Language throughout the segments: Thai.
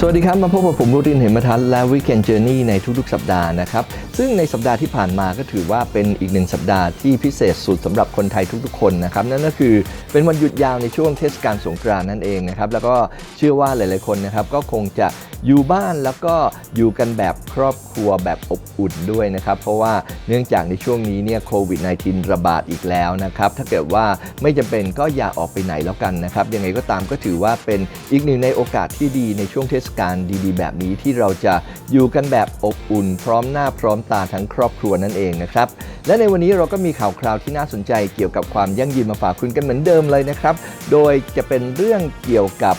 สวัสดีครับ มาพบกับผมรูตินเหมทัศน์และ Weekend Journey ในทุกๆ สัปดาห์นะครับ ซึ่งในสัปดาห์ที่ผ่านมาก็ถือว่าเป็นอีกหนึ่งสัปดาห์ที่พิเศษสุดสำหรับคนไทยทุกๆ คนนะครับ นั่นก็คือเป็นวันหยุดยาวในช่วงเทศกาลสงกรานต์นั่นเองนะครับ แล้วก็เชื่อว่าหลายๆคนนะครับก็คงจะอยู่บ้านแล้วก็อยู่กันแบบครอบครัวแบบอบอุ่นด้วยนะครับ เพราะว่าเนื่องจากในช่วงนี้เนี่ยโควิด -19 ระบาดอีกแล้วนะครับ ถ้าเกิดว่าไม่จำเป็นก็อย่าออกไปไหนแล้วกันนะครับยังไงก็ตามก็ถือว่าเป็นอีกหนึ่งในโอกาสที่ดีในช่วงเทศกาลดีๆ แบบนี้ที่เราจะอยู่กันแบบอบอุ่น พร้อมหน้าพร้อมตาทั้งครอบครัวนั่นเองนะครับ และในวันนี้เราก็มีข่าวคราวที่น่าสนใจเกี่ยวกับความยั่งยืนมาฝากคุณกันเหมือนเดิมเลยนะครับ โดยจะเป็นเรื่องเกี่ยวกับ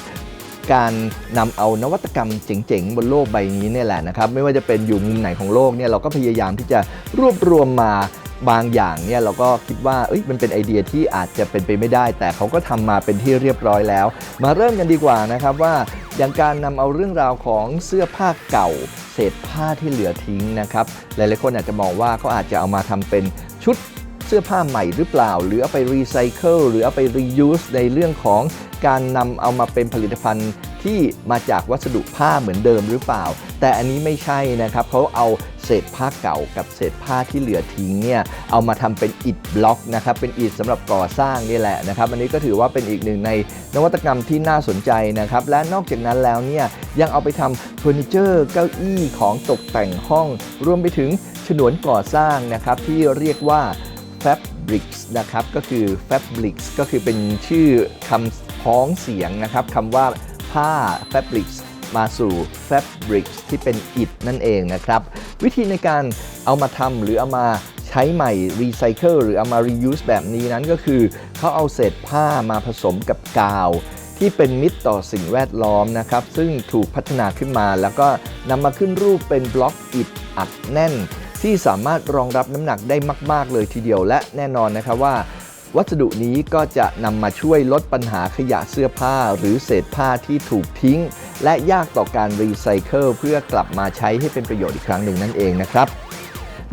การนำเอานวัตกรรมเจ๋งๆ บนโลกใบนี้เนี่ยแหละนะครับ ไม่ว่าจะเป็นอยู่มุมไหนของโลกเนี่ยเราก็พยายามที่จะรวบรวมมาบางอย่างเนี่ยเราก็คิดว่าเอ้ยมันเป็นไอเดียที่อาจจะเป็นไปไม่ได้ แต่เขาก็ทำมาเป็นที่เรียบร้อยแล้ว มาเริ่มกันดีกว่านะครับว่า อย่างการนำเอาเรื่องราวของเสื้อผ้าเก่า เศษผ้าที่เหลือทิ้งนะครับ หลายๆคนอาจจะมองว่าเขาอาจจะเอามาทำเป็นชุดเสื้อผ้าใหม่หรือเปล่า หรือเอาไปรีไซเคิลหรือเอาไปรียูสในเรื่องของการนำเอามาเป็นผลิตภัณฑ์ที่มาจากวัสดุผ้าเหมือนเดิมหรือเปล่า แต่อันนี้ไม่ใช่นะครับเขาเอา เศษผ้าเก่ากับเศษผ้าที่เหลือทิ้งเนี่ยเอามาทำเป็นอิฐบล็อกนะครับเป็นอิฐสำหรับก่อสร้างนี่แหละนะครับอันนี้ก็ถือว่าเป็นอีกหนึ่งในนวัตกรรมที่น่าสนใจนะครับและนอกจากนั้นแล้วเนี่ยยังเอาไปทำเฟอร์นิเจอร์เก้าอี้ของตกแต่งห้อง รวมไปถึงฉนวนก่อสร้างนะครับที่เรียกว่า Fabrics นะครับก็คือ Fabrics ก็คือเป็นชื่อคำพ้องเสียงนะครับคำว่าผ้า Fabrics มาสู่ Fabric ที่เป็นอิฐนั่นเองนะครับ วิธีในการเอามาทำหรือเอามาใช้ใหม่ Recycle หรือเอามา Reuse แบบนี้นั้นก็คือ เขาเอาเศษผ้ามาผสมกับกาว ที่เป็นมิตรต่อสิ่งแวดล้อมนะครับ ซึ่งถูกพัฒนาขึ้นมา แล้วก็นำมาขึ้นรูปเป็นบล็อกอิฐอัดแน่น ที่สามารถรองรับน้ำหนักได้มาก ๆ เลยทีเดียวและแน่นอนนะครับว่า วัสดุนี้ก็จะนำมาช่วยลดปัญหาขยะเสื้อผ้า หรือเศษผ้าที่ถูกทิ้ง และยากต่อการรีไซเคิลเพื่อกลับมาใช้ให้เป็นประโยชน์อีกครั้งหนึ่งนั่นเองนะครับ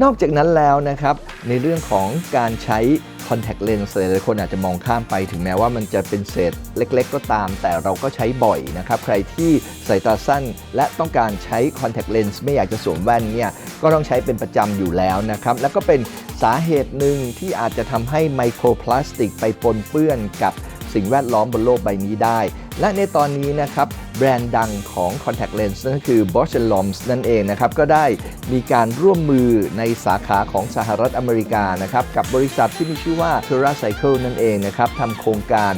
นอกจากนั้นแล้วนะครับ ในเรื่องของการใช้ contact lens หลายคนอาจจะมองข้ามไปถึงแม้ว่ามันจะเป็นเศษเล็ก ๆ ก็ตาม แต่เราก็ใช้บ่อยนะครับ ใครที่สายตาสั้นและต้องการใช้ contact lens ไม่อยากจะสวมแว่นเนี่ยก็ต้องใช้เป็นประจำอยู่แล้วนะครับ แล้วก็เป็นสาเหตุหนึ่งที่อาจจะทำให้ไมโครพลาสติกไปปนเปื้อนกับ สิ่งแวดล้อมบนโลกใบนี้ได้ และในตอนนี้นะครับแบรนด์ดังของ Contact Lens นั่นคือ Bosch Loms นั่นเองนะครับ ก็ได้มีการร่วมมือในสาขาของสหรัฐอเมริกานะครับ กับบริษัทที่มีชื่อว่า TerraCycle นั่นเองนะครับทำโครงการ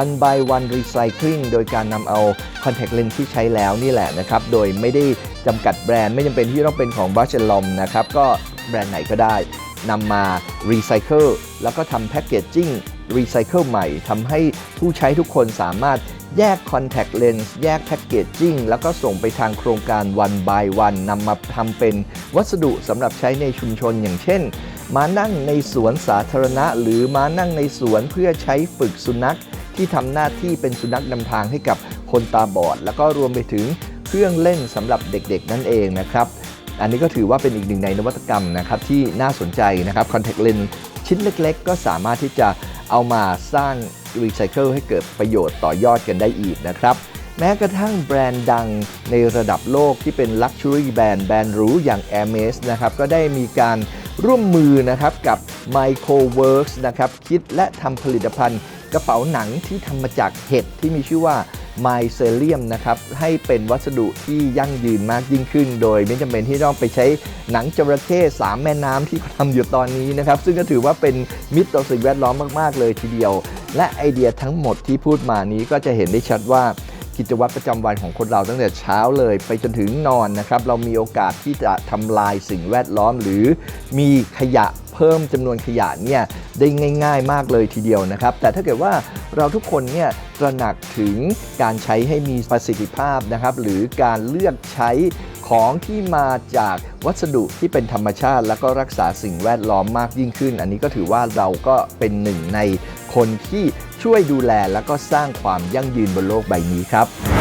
one by one recycling โดยการนำเอา contact lens ที่ใช้แล้วนี่แหละนะครับ โดยไม่ได้จำกัดแบรนด์ไม่จำเป็นที่ต้องเป็นของ Bosch Lom นะครับ ก็แบรนด์ไหนก็ได้นำมา recycle แล้วก็ทำ packaging รีไซเคิลใหม่ทำให้ผู้ใช้ทุกคนสามารถแยก Contact Lens แยกแพ็กเกจจิ้งแล้วก็ส่งไปทางโครงการ One by One นำมาทำเป็นวัสดุสำหรับใช้ในชุมชนอย่างเช่น มานั่งในสวนสาธารณะ หรือมานั่งในสวนเพื่อใช้ฝึกสุนัข ที่ทำหน้าที่เป็นสุนัขนำทางให้กับคนตาบอด แล้วก็รวมไปถึงเครื่องเล่นสำหรับเด็กๆนั่นเองนะครับ อันนี้ก็ถือว่าเป็นอีกหนึ่งในนวัตกรรมนะครับที่น่าสนใจนะครับ Contact Lens ชิ้นเล็กๆ ก็สามารถที่จะ เอามาสร้างรีไซเคิลให้เกิดประโยชน์ต่อยอดกันได้อีกนะครับ แม้กระทั่งแบรนด์ดังในระดับโลกที่เป็น Luxury แบรนด์แบรนด์หรูอย่าง Hermes นะครับก็ได้มีการร่วมมือนะครับกับ Microworks นะครับคิดและทำผลิตภัณฑ์กระเป๋าหนังที่ทำมาจากเห็ดที่มีชื่อว่า ไมเซเลียมนะครับให้เป็นวัสดุที่ยั่งยืนมากยิ่งขึ้น โดยไม่จำเป็นที่ต้องไปใช้หนังจระเข้สามแม่น้ำที่เขาทำอยู่ตอนนี้นะครับซึ่งก็ถือว่าเป็นมิตรต่อสิ่งแวดล้อมมาก ๆ เลยทีเดียว และไอเดียทั้งหมดที่พูดมานี้ก็จะเห็นได้ชัดว่ากิจวัตรประจำวันของคนเราตั้งแต่เช้าเลย ไปจนถึงนอนนะครับ เรามีโอกาสที่จะทำลายสิ่งแวดล้อม หรือมีขยะ เพิ่มจำนวนขยะเนี่ยได้ง่าย ๆ มากเลยทีเดียวนะครับ แต่ถ้าเกิดว่าเราทุกคนเนี่ยตระหนักถึงการใช้ให้มีประสิทธิภาพนะครับ หรือการเลือกใช้ของที่มาจากวัสดุที่เป็นธรรมชาติ แล้วก็รักษาสิ่งแวดล้อมมากยิ่งขึ้น อันนี้ก็ถือว่าเราก็เป็นหนึ่งในคนที่ช่วยดูแลแล้วก็สร้างความยั่งยืนบนโลกใบนี้ครับ